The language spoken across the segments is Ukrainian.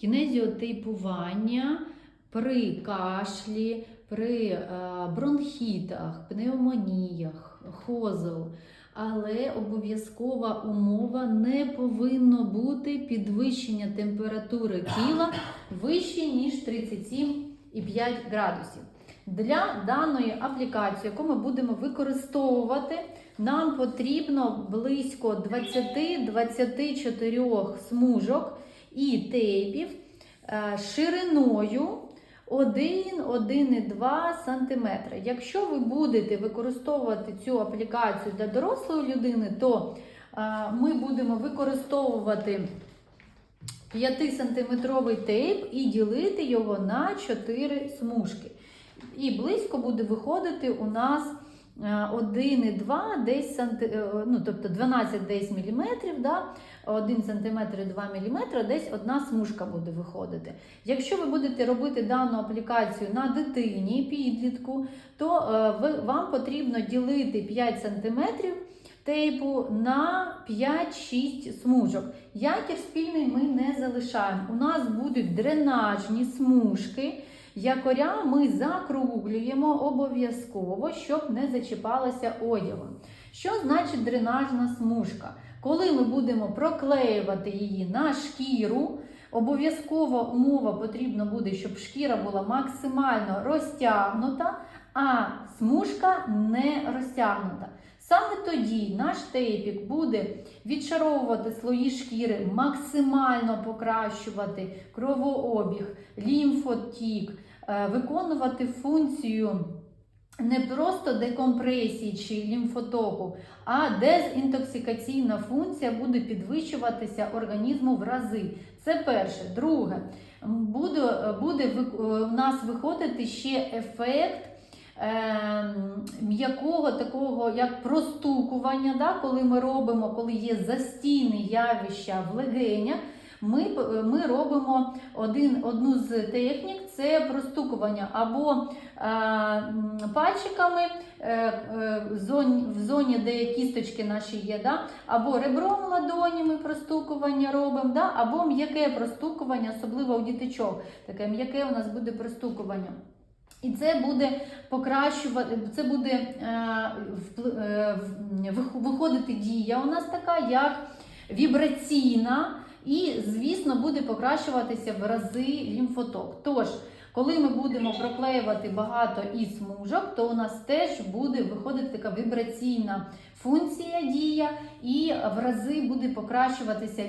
кінезіотейпування при кашлі, при е, бронхітах, пневмоніях, хозел. Але обов'язкова умова не повинно бути підвищення температури тіла вище, ніж 37,5 градусів. Для даної аплікації, яку ми будемо використовувати, нам потрібно близько 20-24 смужок і тейпів е, шириною 1-1,2 см. Якщо ви будете використовувати цю аплікацію для дорослої людини, то е, ми будемо використовувати 5-сантиметровий тейп і ділити його на 4 смужки. І близько буде виходити у нас е, 1,2 десь санти, е, ну, тобто 12 десь міліметрів, да? 1 см 2 мм, десь одна смужка буде виходити. Якщо ви будете робити дану аплікацію на дитині, підлітку, то е, ви, вам потрібно ділити 5 см тейпу на 5-6 смужок. Якір спільний ми не залишаємо. У нас будуть дренажні смужки. Якоря ми закруглюємо обов'язково, щоб не зачіпалася одягом. Що значить дренажна смужка? Коли ми будемо проклеювати її на шкіру, обов'язкова умова потрібно буде, щоб шкіра була максимально розтягнута, а смужка не розтягнута. Саме тоді наш тейпік буде відшаровувати слої шкіри, максимально покращувати кровообіг, лімфотік, е, виконувати функцію не просто декомпресії чи лімфотоку, а дезінтоксикаційна функція буде підвищуватися організму в рази. Це перше. Друге, буде, буде ви- у нас виходити ще ефект. Е, М'якого такого, як простукування, да, коли ми робимо, коли є застійні явища в легенях, ми, ми робимо один, одну з технік це простукування або е, пальчиками е, е, в, зоні, в зоні, де кісточки наші є, да, або ребром ладоні ми простукування робимо, да, або м'яке простукування, особливо у діточок. Таке м'яке у нас буде простукування. І це буде покращувати, це буде е, е, виходити дія у нас така, як вібраційна, і, звісно, буде покращуватися в рази лімфоток. Тож, коли ми будемо проклеювати багато і смужок, то у нас теж буде виходити така вібраційна функція дія, і в рази буде покращуватися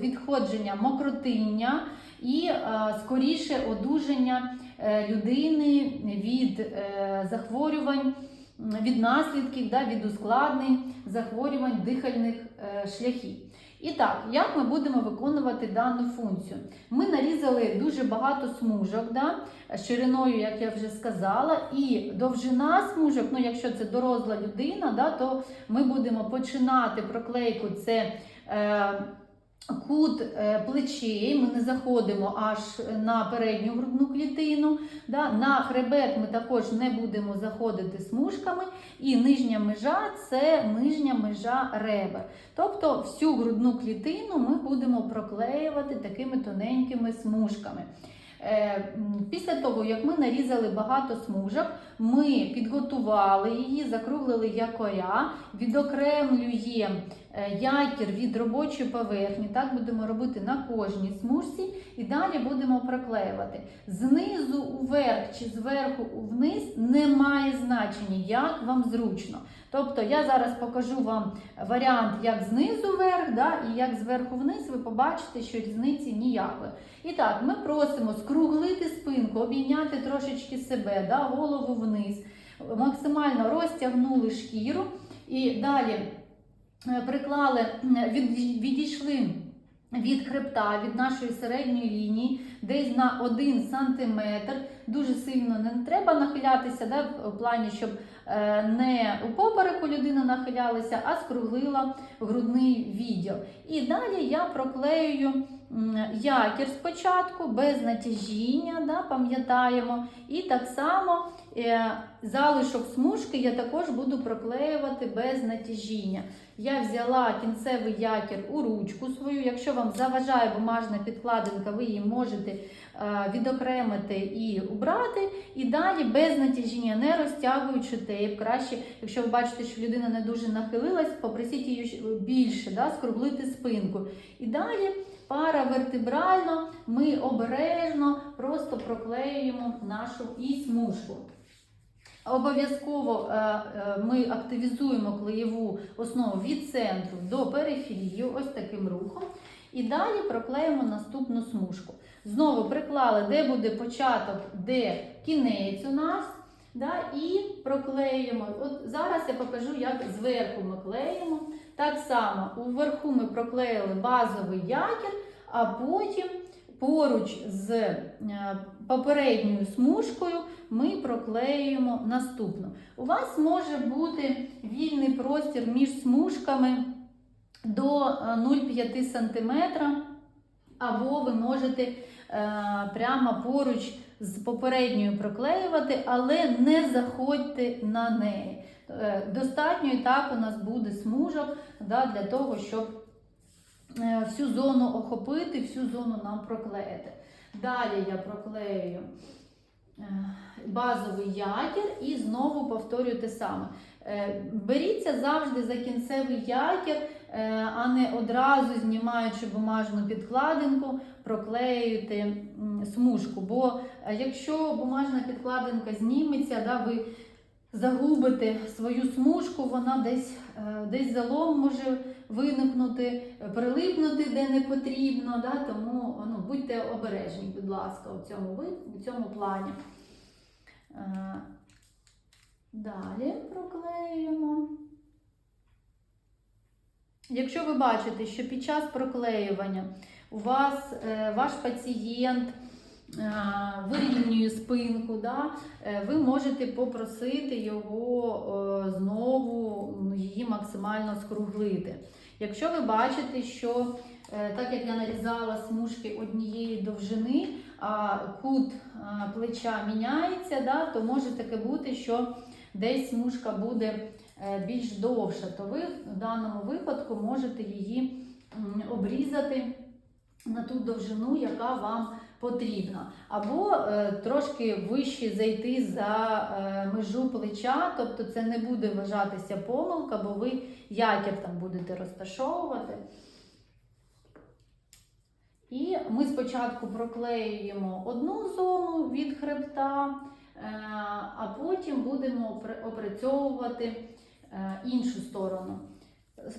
відходження мокротиння і е, скоріше одужання людини від е, захворювань, від наслідків, від ускладнень захворювань дихальних е, шляхів. І так, як ми будемо виконувати дану функцію? Ми нарізали дуже багато смужок, да, шириною, як я вже сказала, і довжина смужок, ну якщо це доросла людина, да, то ми будемо починати проклейку це. Е, Кут е, плечей, ми не заходимо аж на передню грудну клітину. Да? На хребет ми також не будемо заходити смужками. І нижня межа це нижня межа ребер. Тобто всю грудну клітину ми будемо проклеювати такими тоненькими смужками. Е, Після того, як ми нарізали багато смужок, ми підготували її, закруглили якоря, відокремлюємо якір від робочої поверхні. Так будемо робити на кожній смужці і далі будемо проклеювати. Знизу уверх чи зверху вниз немає значення, як вам зручно. Тобто я зараз покажу вам варіант як знизу вверх, да, і як зверху вниз, ви побачите, що різниці ніякої. І так, ми просимо скруглити спинку, обійняти трошечки себе, да, голову вниз, максимально розтягнули шкіру і далі е, приклали, е, від, відійшли від хребта, від нашої середньої лінії, десь на 1 см. Дуже сильно не треба нахилятися, да, в плані, щоб е, не у попереку людина нахилялася, а скруглила грудний відділ. І далі я проклеюю якір спочатку, без натяжіння, да, пам'ятаємо. І так само е, залишок смужки я також буду проклеювати без натяжіння. Я взяла кінцевий якір у ручку свою. Якщо вам заважає бумажна підкладинка, ви її можете е, відокремити і убрати. І далі без натяжіння, не розтягуючи тейп. Краще, якщо ви бачите, що людина не дуже нахилилась, попросіть її більше, да, скруглити спинку. І далі пара вертебрально ми обережно просто проклеюємо нашу і смужку. Обов'язково е, е, ми активізуємо клеєву основу від центру до периферії, ось таким рухом. І далі проклеїмо наступну смужку. Знову приклали, де буде початок, де кінець у нас. Да, і проклеюємо. От зараз я покажу, як зверху ми клеїмо. Так само уверху ми проклеїли базовий якір, а потім поруч з е, попередньою смужкою ми проклеюємо наступну. У вас може бути вільний простір між смужками до е, 0,5 см, або ви можете е, прямо поруч з попередньою проклеювати, але не заходьте на неї. Е, Достатньо і так у нас буде смужок да, для того, щоб е, всю зону охопити, всю зону нам проклеїти. Далі я проклею е, базовий якір і знову повторюю те саме. Е, Беріться завжди за кінцевий якір, е, а не одразу знімаючи бумажну підкладинку, проклеюєте смужку. Бо якщо бумажна підкладинка зніметься, да, ви загубите свою смужку, вона десь, десь залом може виникнути, прилипнути де не потрібно. Да? Тому ну, будьте обережні, будь ласка, у цьому, у цьому плані. Е, Далі проклеюємо. Якщо ви бачите, що під час проклеювання у вас е, ваш пацієнт е, вирівнює спинку, да, ви можете попросити його знову її максимально скруглити. Якщо ви бачите, що е, так як я нарізала смужки однієї довжини, а кут плеча міняється, да, то може таке бути, що десь смужка буде е, більш довша, то ви в даному випадку можете її обрізати на ту довжину, яка вам потрібна. Або е, трошки вище зайти за е, межу плеча, тобто це не буде вважатися помилка, бо ви якір там будете розташовувати. І ми спочатку проклеюємо одну зону від хребта, е, а потім будемо опрацьовувати е, іншу сторону.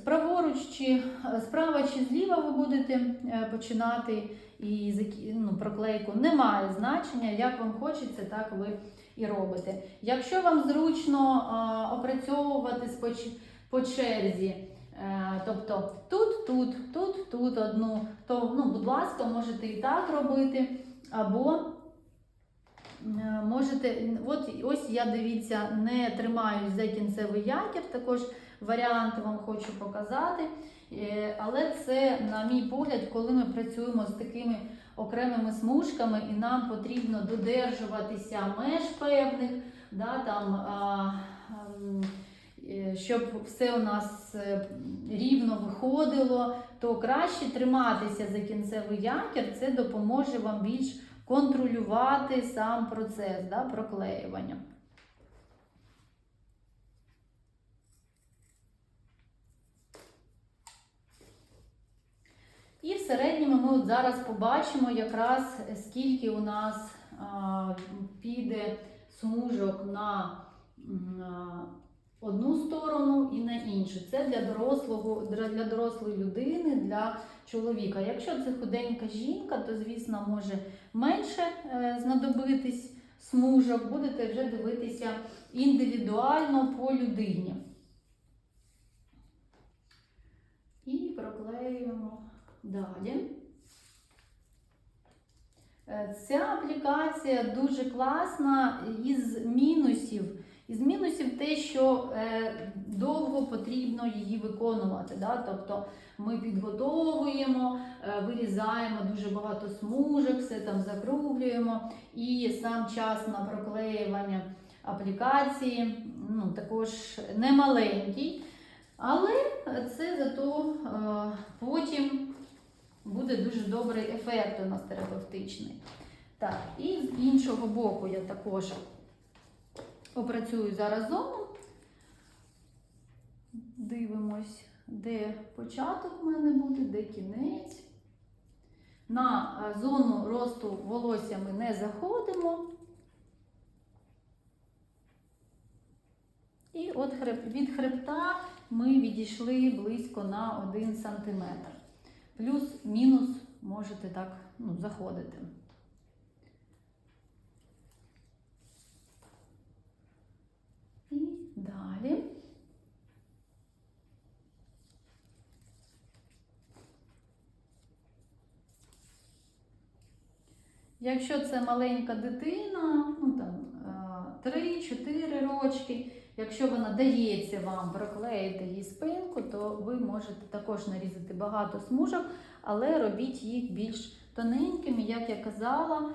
Праворуч чи е, справа чи зліва ви будете е, починати і ну, проклейку. Немає значення, як вам хочеться, так ви і робите. Якщо вам зручно а, опрацьовувати споч- по черзі, е, тобто тут, тут, тут, тут одну, то, ну, будь ласка, можете і так робити, або е, можете, от ось я дивіться, не тримаюсь за кінцевий якір, також варіант вам хочу показати. Е, Але це, на мій погляд, коли ми працюємо з такими окремими смужками, і нам потрібно додержуватися меж певних, да, там, а, ем, е, щоб все у нас е, рівно виходило, то краще триматися за кінцевий якір, це допоможе вам більш контролювати сам процес да, проклеювання. І в середньому ми от зараз побачимо якраз скільки у нас піде смужок на, одну сторону і на іншу. Це для дорослого, для дорослої людини, для чоловіка. Якщо це худенька жінка, то звісно може менше е, знадобитись смужок, будете вже дивитися індивідуально по людині. І проклеюємо. Далі. Е, Ця аплікація дуже класна із мінусів. Із мінусів те, що е, довго потрібно її виконувати. Да? Тобто ми підготовуємо, е, вирізаємо дуже багато смужок, все там закруглюємо, і сам час на проклеювання аплікації ну, також немаленький. Але це зато потім буде дуже добрий ефект у нас терапевтичний. Так, і з іншого боку я також опрацюю зараз зону. Дивимось, де початок в мене буде, де кінець. На е, зону росту волосся ми не заходимо. І від хребта ми відійшли близько на 1 см. Плюс-мінус можете так ну, заходити. І далі. Якщо це маленька дитина, ну там 3-4 рочки, якщо вона дається вам проклеїти їй спинку, то ви можете також нарізати багато смужок, але робіть їх більш тоненькими, як я казала,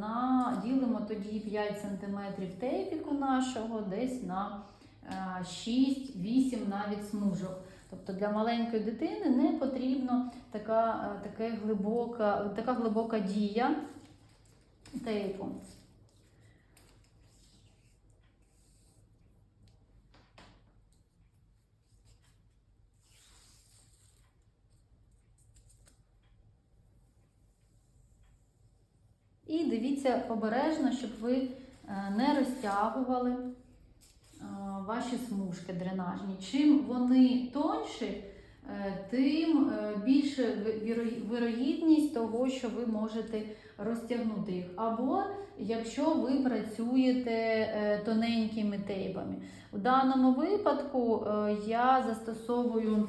на, ділимо тоді 5 см тейпіку нашого, десь на 6-8 навіть смужок. Тобто для маленької дитини не потрібна така, така, глибока, така глибока дія тейпу. І дивіться обережно, щоб ви е, не розтягували е, ваші смужки дренажні. Чим вони тонші, е, тим більше вирогідність того, що ви можете розтягнути їх. Або якщо ви працюєте тоненькими тейпами. У даному випадку я застосовую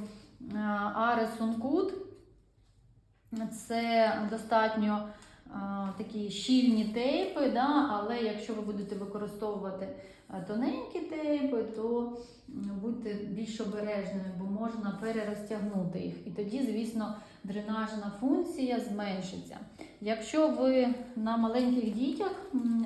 Uncut. Це достатньо такі щільні тейпи, да, але якщо ви будете використовувати тоненькі тейпи, то будьте більш обережними, бо можна перерозтягнути їх. І тоді, звісно, дренажна функція зменшиться. Якщо ви на маленьких дітях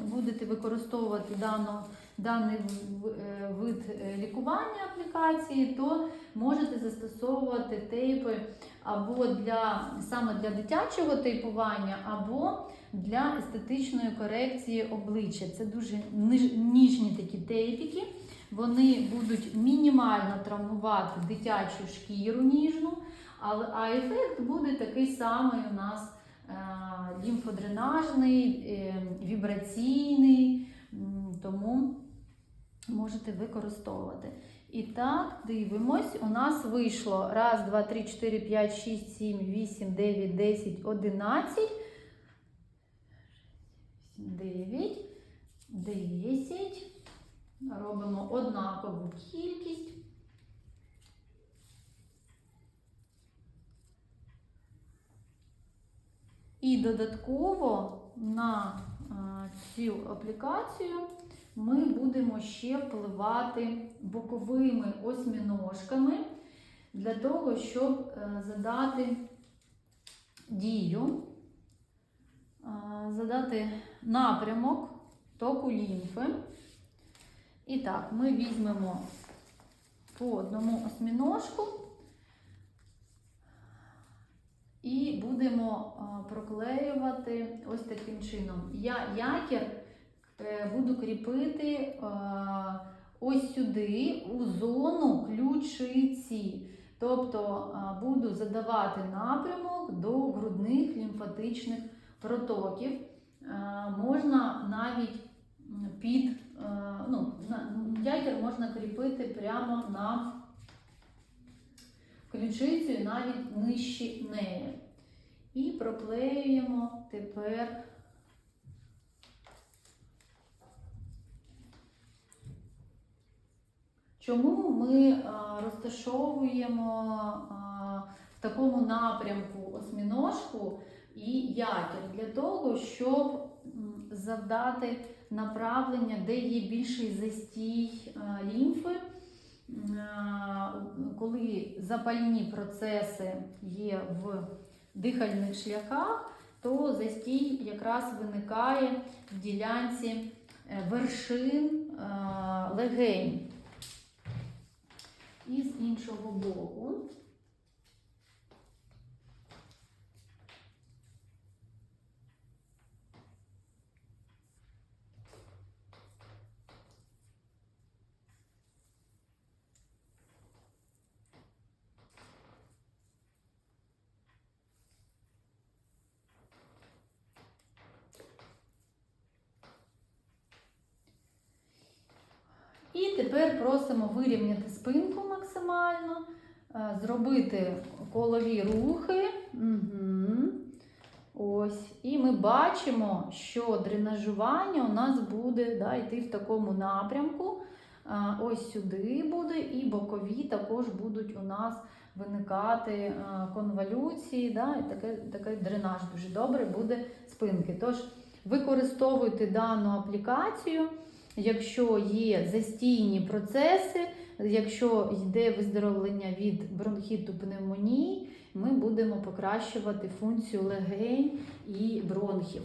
будете використовувати дану, даний е, вид е, лікування аплікації, то можете застосовувати тейпи або для саме для дитячого тейпування, або для естетичної корекції обличчя. Це дуже ніжні такі тейпіки. Вони будуть мінімально травмувати дитячу шкіру ніжну, але а ефект буде такий самий у нас е, лімфодренажний, е, вібраційний, тому можете використовувати. І так, дивимось, у нас вийшло 1, 2, 3, 4, 5, 6, 7, 8, 9, 10, 11. 9, 10. Робимо однакову кількість. І додатково на цю аплікацію ми будемо ще впливати боковими осьміножками для того, щоб е, задати дію, задати напрямок току лімфи. І так, ми візьмемо по одному осьміножку і будемо проклеювати ось таким чином. Я якір Е, буду кріпити е, ось сюди, у зону ключиці. Тобто е, буду задавати напрямок до грудних лімфатичних протоків. Можна навіть під ну, ятір можна кріпити прямо на ключицю і навіть нижче неї. І проклеюємо тепер Чому ми розташовуємо в такому напрямку осьміножку і якір? Для того, щоб завдати направлення, де є більший застій лімфи, коли запальні процеси є в дихальних шляхах, то застій якраз виникає в ділянці е, вершин легень. І з іншого боку. І тепер просимо вирівняти спинку максимально, е, зробити колові рухи. Угу. Ось. І ми бачимо, що дренажування у нас буде да, йти в такому напрямку. Е, Ось сюди буде, і бокові також будуть у нас виникати е, конволюції, да, і таке, такий дренаж дуже добре буде спинки. Тож використовуйте дану аплікацію. Якщо є застійні процеси, якщо йде виздоровлення від бронхіту пневмонії, ми будемо покращувати функцію легень і бронхів.